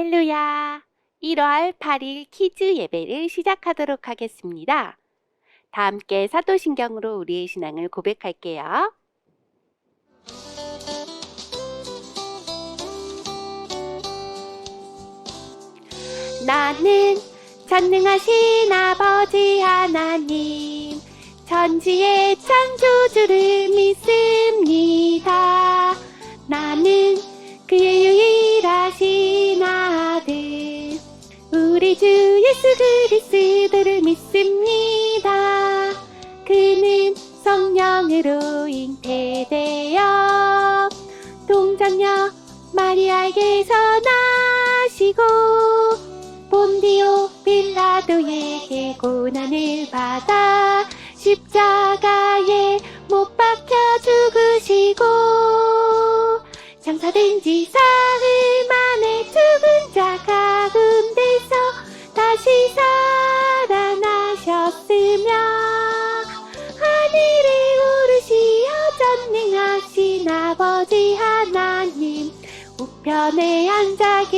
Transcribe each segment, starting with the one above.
할렐루야! 1월 8일 키즈 예배를 시작하도록 하겠습니다. 다 함께 사도신경으로 우리의 신앙을 고백할게요. 나는 전능하신 아버지 하나님, 천지의 창조주를 믿습니다. 우리 주 예수 그리스도를 믿습니다. 그는 성령으로 잉태되어 동정녀 마리아에게서 나시고 본디오 빌라도에게 고난을 받아 십자가에 못 박혀 죽으시고 장사된 지사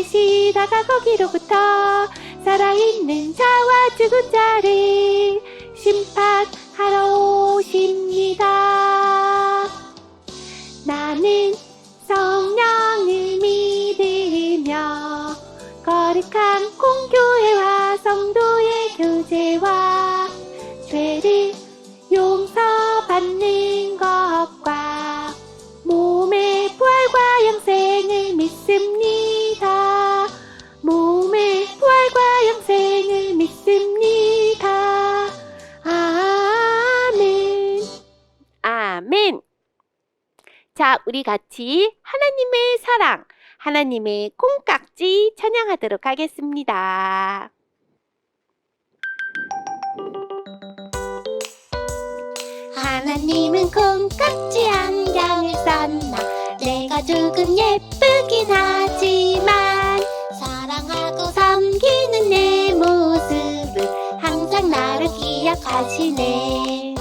계시다가 거기로부터 살아있는 자와 죽은 자를 우리 같이 하나님의 사랑, 하나님의 콩깍지 찬양하도록 하겠습니다. 하나님은 콩깍지 안경을 썼나 내가 조금 예쁘긴 하지만 사랑하고 섬기는 내 모습을 항상 나를 기억하시네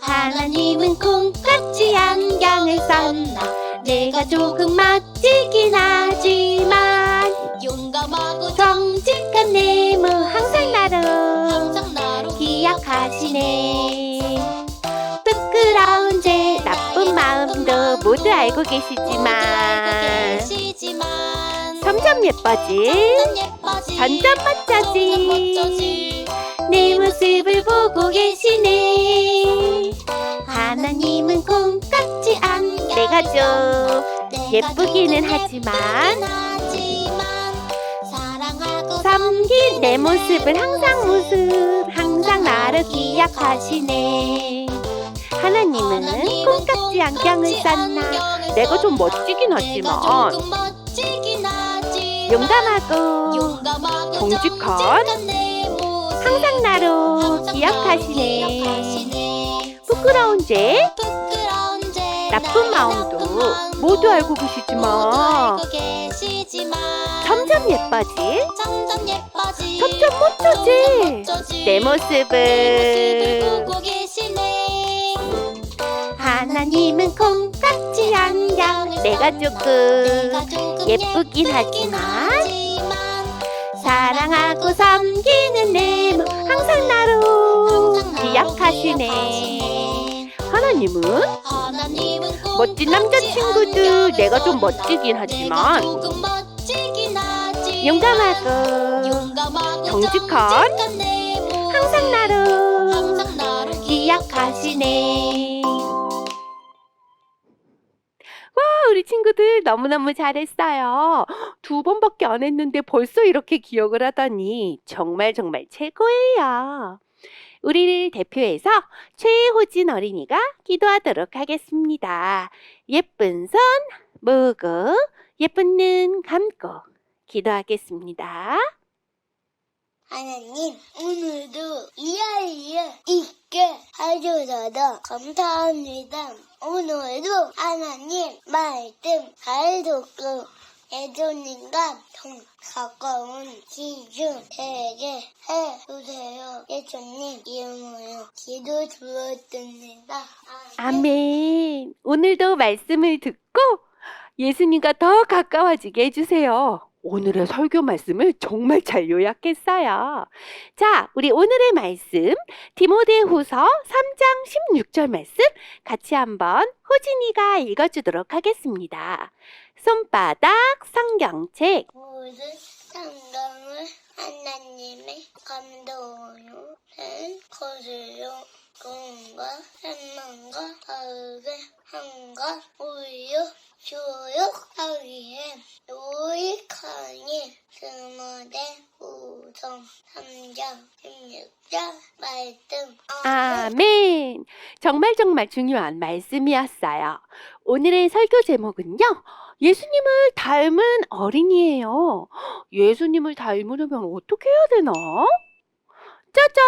하나님은 콩깍지 썼나 내가 조금 멋지긴 하지만 용감하고 정직한 내 모습 항상 나로 기억하시네 부끄러운 죄, 나쁜 마음도 모두 알고 계시지만 점점 예뻐질 점점 멋져질 내 모습을 보고 계시네. 하나님은 안경 내가 좀 예쁘기는 하지만 섬긴 내 모습을 항상 모습 항상 나를 기억하시네. 하나님은 콩깍지 안경을 썼나 내가 좀 멋지긴 하지만 용감하고 정직한 항상 나로 기억하시네. 부끄러운 죄, 나쁜 마음도 모두 알고 계시지만 점점 예뻐질 점점 예뻐지. 점점 멋져질 내 모습을 보고 계시네 하나님은 콩깍지 안경. 내가 조금 예쁘긴 하지만 사랑하고 섬기는 내몸 항상 나로 기억하시네. 하나님은 멋진 남자친구도 내가 좀 멋지긴 하지만 용감하고 정직한 항상 나로 기억하시네. 와 우리 친구들 너무너무 잘했어요. 두 번밖에 안 했는데 벌써 이렇게 기억을 하다니 정말 정말 최고예요. 우리를 대표해서 최호진 어린이가 기도하도록 하겠습니다. 예쁜 손 모으고 예쁜 눈 감고 기도하겠습니다. 하나님, 오늘도 이야기를 있게 해주셔서 감사합니다. 오늘도 하나님 말씀 잘 듣고 예수님과 더 가까운 되게 해주세요. 예수님 이름으로 기도 드렸습니다. 아멘. 오늘도 말씀을 듣고 예수님과 더 가까워지게 해주세요. 오늘의 설교 말씀을 정말 잘 요약했어요. 자, 우리 오늘의 말씀, 디모데후서 3장 16절 말씀 같이 한번 호진이가 읽어주도록 하겠습니다. 손바닥 성경책 모든 상담을 하나님의 감동으로 된 것으 로 꿈과 희망과 다르게 한가 오히려 교육하기에 노익하니 스무대 우성 3장 16장 말씀 아멘. 정말 정말 중요한 말씀이었어요. 오늘의 설교 제목은요. 예수님을 닮은 어린이에요. 예수님을 닮으려면 어떻게 해야 되나? 짜잔!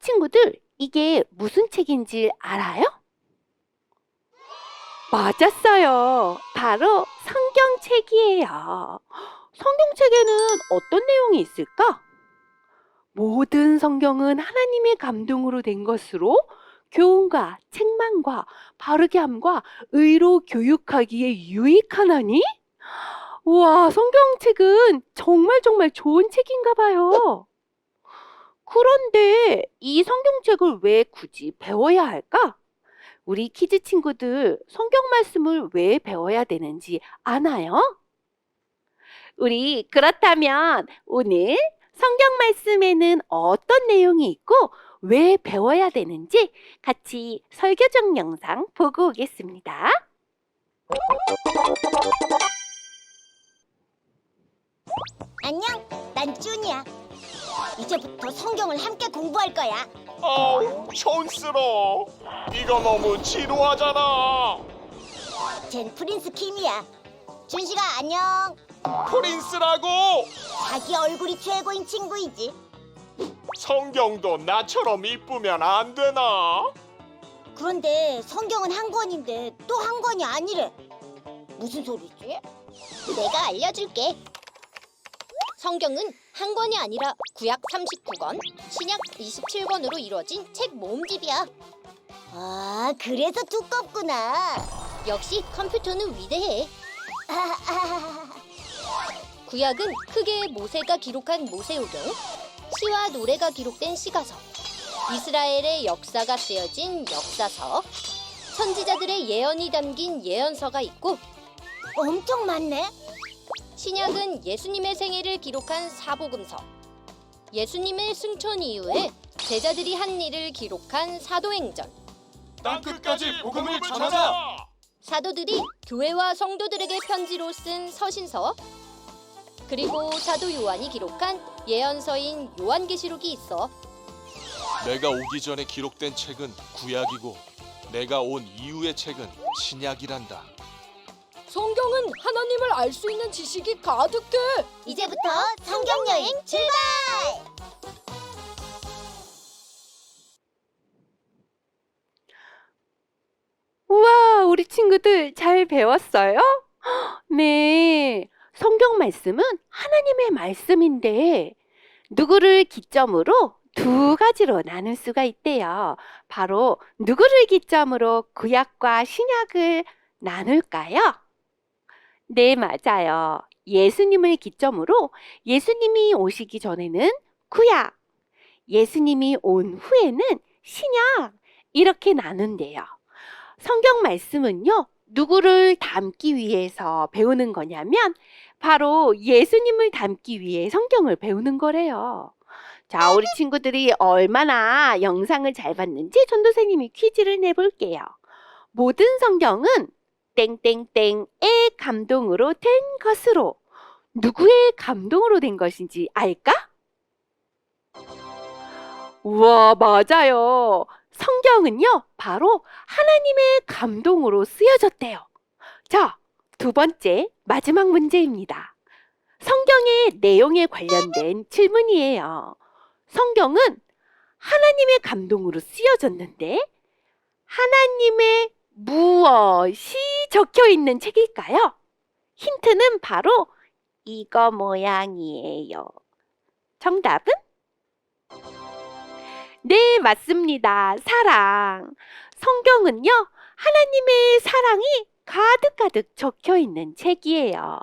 친구들, 이게 무슨 책인지 알아요? 맞았어요. 바로 성경책이에요. 성경책에는 어떤 내용이 있을까? 모든 성경은 하나님의 감동으로 된 것으로 교훈과 책망과 바르게 함과 의로 교육하기에 유익하나니? 우와, 성경책은 정말 정말 좋은 책인가 봐요. 그런데 이 성경책을 왜 굳이 배워야 할까? 우리 키즈 친구들 성경 말씀을 왜 배워야 되는지 아나요? 우리 그렇다면 오늘 성경 말씀에는 어떤 내용이 있고 왜 배워야 되는지 같이 설교적 영상 보고 오겠습니다. 안녕, 난 쭈니야. 이제부터 성경을 함께 공부할 거야. 아우 촌스러워 이거 너무 지루하잖아 쟨 프린스 킴이야. 준식아 안녕. 프린스라고 자기 얼굴이 최고인 친구이지. 성경도 나처럼 이쁘면 안 되나 그런데 성경은 한 권인데 또 한 권이 아니래. 무슨 소리지? 내가 알려줄게. 성경은 한 권이 아니라 구약 39권, 신약 27권으로 이루어진 책 모음집이야. 아, 그래서 두껍구나. 역시 컴퓨터는 위대해. 구약은 크게 모세가 기록한 모세오경, 시와 노래가 기록된 시가서, 이스라엘의 역사가 쓰여진 역사서, 선지자들의 예언이 담긴 예언서가 있고 엄청 많네. 신약은 예수님의 생애를 기록한 사복음서, 예수님의 승천 이후에 제자들이 한 일을 기록한 사도행전, 땅끝까지 복음을 전하자 사도들이 교회와 성도들에게 편지로 쓴 서신서, 그리고 사도 요한이 기록한 예언서인 요한계시록이 있어. 내가 오기 전에 기록된 책은 구약이고 내가 온 이후의 책은 신약이란다. 성경은 하나님을 알 수 있는 지식이 가득해. 이제부터 성경 여행 출발! 우와, 우리 친구들 잘 배웠어요? 네. 성경 말씀은 하나님의 말씀인데 누구를 기점으로 두 가지로 나눌 수가 있대요. 바로 누구를 기점으로 구약과 신약을 나눌까요? 네, 맞아요. 예수님을 기점으로 예수님이 오시기 전에는 구약, 예수님이 온 후에는 신약 이렇게 나눈대요. 성경 말씀은요, 누구를 닮기 위해서 배우는 거냐면, 바로 예수님을 닮기 위해 성경을 배우는 거래요. 자, 우리 친구들이 얼마나 영상을 잘 봤는지 전도사님이 퀴즈를 내볼게요. 모든 성경은 땡땡땡의 감동으로 된 것으로 누구의 감동으로 된 것인지 알까? 우와, 맞아요. 성경은요, 바로 하나님의 감동으로 쓰여졌대요. 자, 두 번째, 마지막 문제입니다. 성경의 내용에 관련된 질문이에요. 성경은 하나님의 감동으로 쓰여졌는데, 하나님의 무엇이 적혀 있는 책일까요? 힌트는 바로 이거 모양이에요. 정답은? 네, 맞습니다. 사랑. 성경은요, 하나님의 사랑이 가득가득 적혀 있는 책이에요.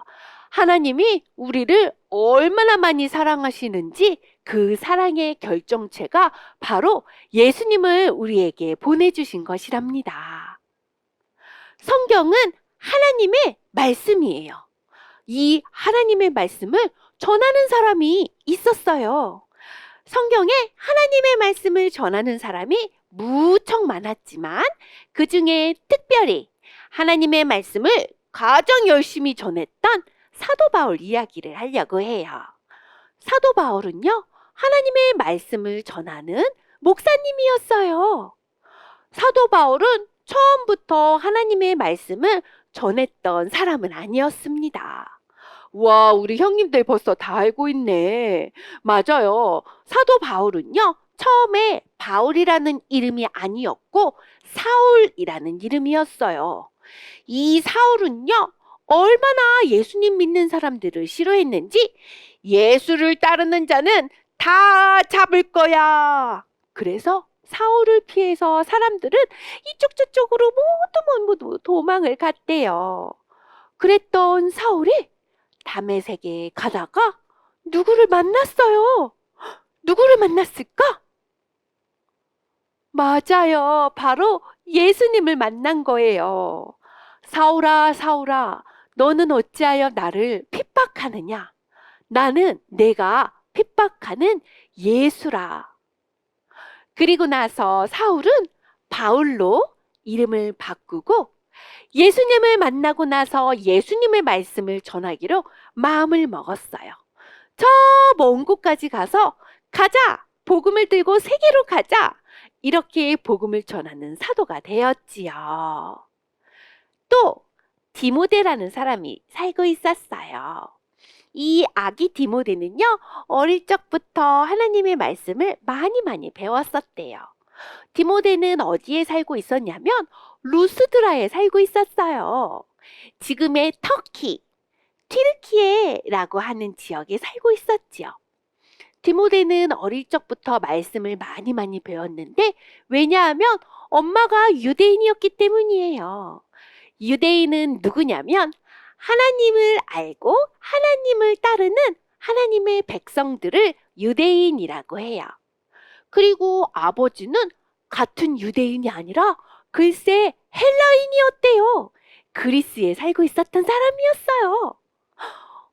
하나님이 우리를 얼마나 많이 사랑하시는지 그 사랑의 결정체가 바로 예수님을 우리에게 보내주신 것이랍니다. 성경은 하나님의 말씀이에요. 이 하나님의 말씀을 전하는 사람이 있었어요. 성경에 하나님의 말씀을 전하는 사람이 무척 많았지만 그 중에 특별히 하나님의 말씀을 가장 열심히 전했던 사도 바울 이야기를 하려고 해요. 사도 바울은요, 하나님의 말씀을 전하는 목사님이었어요. 사도 바울은 처음부터 하나님의 말씀을 전했던 사람은 아니었습니다. 와, 우리 형님들 벌써 다 알고 있네. 맞아요. 사도 바울은요, 처음에 바울이라는 이름이 아니었고, 사울이라는 이름이었어요. 이 사울은요, 얼마나 예수님 믿는 사람들을 싫어했는지, 예수를 따르는 자는 다 잡을 거야. 그래서 사울을 피해서 사람들은 이쪽 저쪽으로 모두 모두 도망을 갔대요. 그랬던 사울이 담에색에 가다가 누구를 만났어요. 누구를 만났을까? 맞아요. 바로 예수님을 만난 거예요. 사울아, 사울아, 너는 어찌하여 나를 핍박하느냐? 나는 내가 핍박하는 예수라. 그리고 나서 사울은 바울로 이름을 바꾸고 예수님을 만나고 나서 예수님의 말씀을 전하기로 마음을 먹었어요. 저 먼 곳까지 가서 가자! 복음을 들고 세계로 가자! 이렇게 복음을 전하는 사도가 되었지요. 또 디모데라는 사람이 살고 있었어요. 이 아기 디모데는요, 어릴 적부터 하나님의 말씀을 많이 많이 배웠었대요. 디모데는 어디에 살고 있었냐면, 루스드라에 살고 있었어요. 지금의 터키, 튀르키예라고 하는 지역에 살고 있었지요. 디모데는 어릴 적부터 말씀을 많이 많이 배웠는데, 왜냐하면 엄마가 유대인이었기 때문이에요. 유대인은 누구냐면, 하나님을 알고 하나님을 따르는 하나님의 백성들을 유대인이라고 해요. 그리고 아버지는 같은 유대인이 아니라 글쎄 헬라인이었대요. 그리스에 살고 있었던 사람이었어요.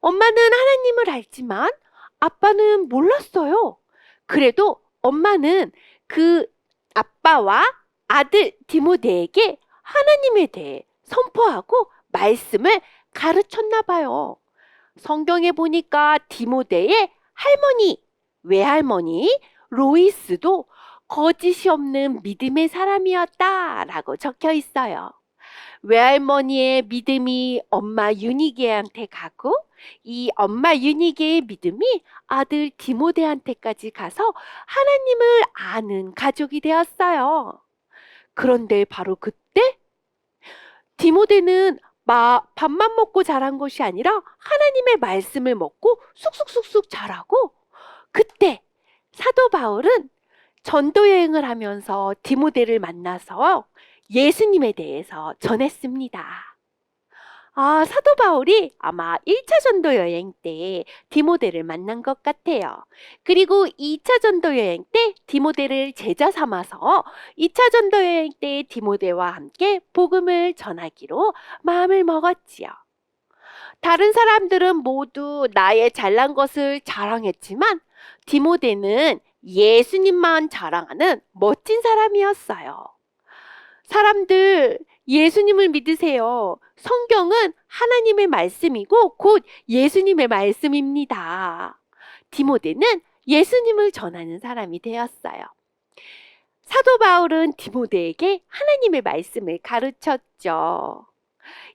엄마는 하나님을 알지만 아빠는 몰랐어요. 그래도 엄마는 그 아빠와 아들 디모데에게 하나님에 대해 선포하고 말씀을 가르쳤나 봐요. 성경에 보니까 디모데의 할머니, 외할머니, 로이스도 거짓이 없는 믿음의 사람이었다라고 적혀 있어요. 외할머니의 믿음이 엄마 유니게한테 가고 이 엄마 유니게의 믿음이 아들 디모데한테까지 가서 하나님을 아는 가족이 되었어요. 그런데 바로 그때 디모데는 마, 밥만 먹고 자란 것이 아니라 하나님의 말씀을 먹고 쑥쑥쑥쑥 자라고 그때 사도 바울은 전도 여행을 하면서 디모데를 만나서 예수님에 대해서 전했습니다. 아, 사도 바울이 아마 1차 전도 여행 때 디모데를 만난 것 같아요. 그리고 2차 전도 여행 때 디모데를 제자 삼아서 2차 전도 여행 때 디모데와 함께 복음을 전하기로 마음을 먹었지요. 다른 사람들은 모두 나의 잘난 것을 자랑했지만 디모데는 예수님만 자랑하는 멋진 사람이었어요. 사람들 예수님을 믿으세요. 성경은 하나님의 말씀이고 곧 예수님의 말씀입니다. 디모데는 예수님을 전하는 사람이 되었어요. 사도 바울은 디모데에게 하나님의 말씀을 가르쳤죠.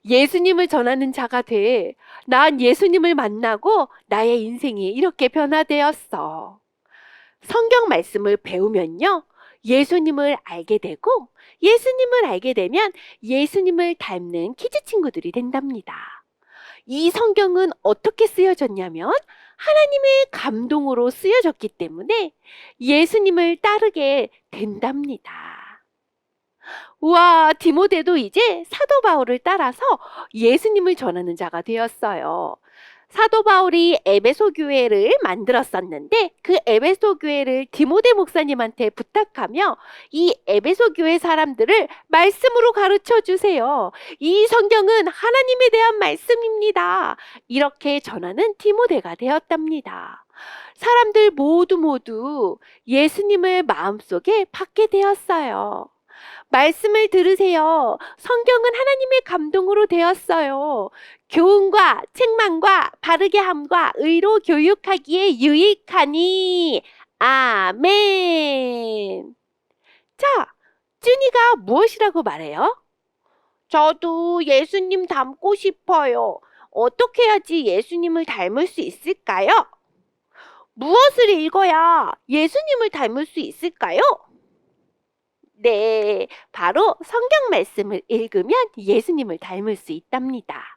예수님을 전하는 자가 돼. 난 예수님을 만나고 나의 인생이 이렇게 변화되었어. 성경 말씀을 배우면요. 예수님을 알게 되고 예수님을 알게 되면 예수님을 닮는 키즈 친구들이 된답니다. 이 성경은 어떻게 쓰여졌냐면 하나님의 감동으로 쓰여졌기 때문에 예수님을 따르게 된답니다. 우와, 디모데도 이제 사도 바울을 따라서 예수님을 전하는 자가 되었어요. 사도 바울이 에베소 교회를 만들었었는데 그 에베소 교회를 디모데 목사님한테 부탁하며 이 에베소 교회 사람들을 말씀으로 가르쳐 주세요. 이 성경은 하나님에 대한 말씀입니다. 이렇게 전하는 디모데가 되었답니다. 사람들 모두 모두 예수님을 마음속에 받게 되었어요. 말씀을 들으세요. 성경은 하나님의 감동으로 되었어요. 교훈과 책망과 바르게 함과 의로 교육하기에 유익하니. 아멘. 자, 쭈니가 무엇이라고 말해요? 저도 예수님 닮고 싶어요. 어떻게 해야지 예수님을 닮을 수 있을까요? 무엇을 읽어야 예수님을 닮을 수 있을까요? 네, 바로 성경 말씀을 읽으면 예수님을 닮을 수 있답니다.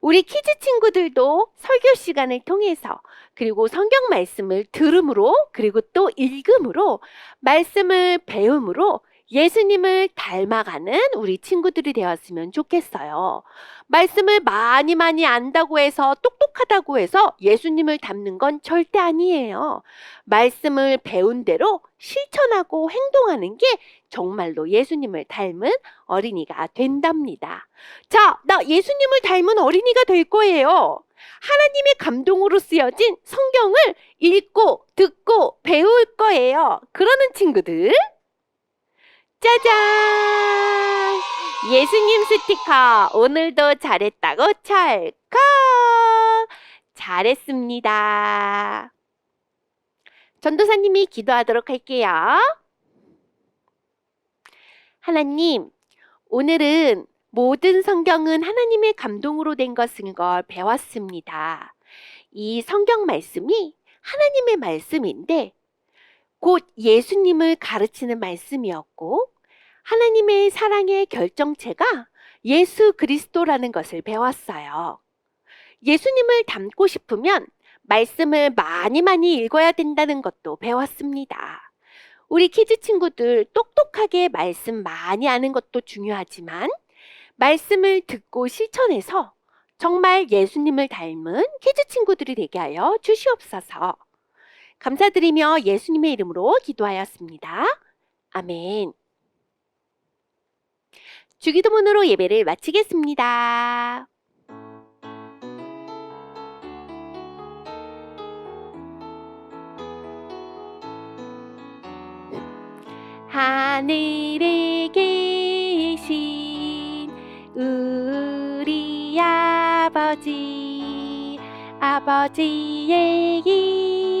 우리 키즈 친구들도 설교 시간을 통해서 그리고 성경 말씀을 들음으로 그리고 또 읽음으로 말씀을 배움으로 예수님을 닮아가는 우리 친구들이 되었으면 좋겠어요. 말씀을 많이 많이 안다고 해서 똑똑하다고 해서 예수님을 닮는 건 절대 아니에요. 말씀을 배운 대로 실천하고 행동하는 게 정말로 예수님을 닮은 어린이가 된답니다. 자, 나 예수님을 닮은 어린이가 될 거예요. 하나님의 감동으로 쓰여진 성경을 읽고 듣고 배울 거예요. 그러는 친구들. 짜잔! 예수님 스티커 오늘도 잘했다고 찰칵! 잘했습니다. 전도사님이 기도하도록 할게요. 하나님, 오늘은 모든 성경은 하나님의 감동으로 된 것인 걸 배웠습니다. 이 성경 말씀이 하나님의 말씀인데 곧 예수님을 가르치는 말씀이었고 하나님의 사랑의 결정체가 예수 그리스도라는 것을 배웠어요. 예수님을 닮고 싶으면 말씀을 많이 많이 읽어야 된다는 것도 배웠습니다. 우리 키즈 친구들 똑똑하게 말씀 많이 아는 것도 중요하지만 말씀을 듣고 실천해서 정말 예수님을 닮은 키즈 친구들이 되게 하여 주시옵소서. 감사드리며 예수님의 이름으로 기도하였습니다. 아멘. 주기도문으로 예배를 마치겠습니다. 하늘에 계신 우리 아버지 아버지의 이름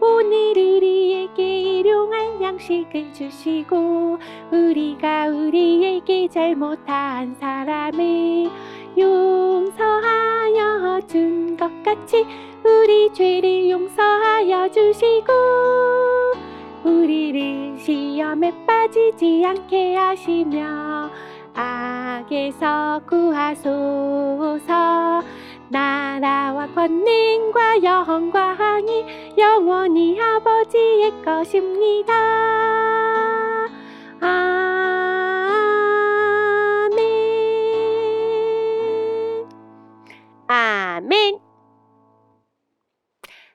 오늘 우리에게 일용할 양식을 주시고 우리가 우리에게 잘못한 사람을 용서하여 준 것 같이 우리 죄를 용서하여 주시고 우리를 시험에 빠지지 않게 하시며 악에서 구하소서 나라와 권능과 영광이 영원히 아버지의 것입니다. 아멘. 아멘.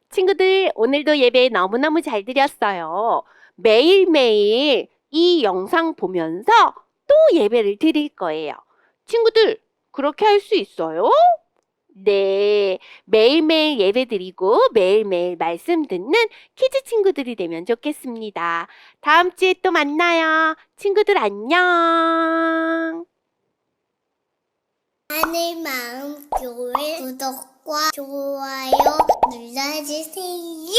친구들 오늘도 예배 너무너무 잘 드렸어요. 매일매일 이 영상 보면서 또 예배를 드릴 거예요. 친구들, 그렇게 할 수 있어요? 네. 매일매일 예배 드리고 매일매일 말씀 듣는 키즈 친구들이 되면 좋겠습니다. 다음 주에 또 만나요. 친구들 안녕. 하늘 마음 교회 구독과 좋아요 눌러주세요.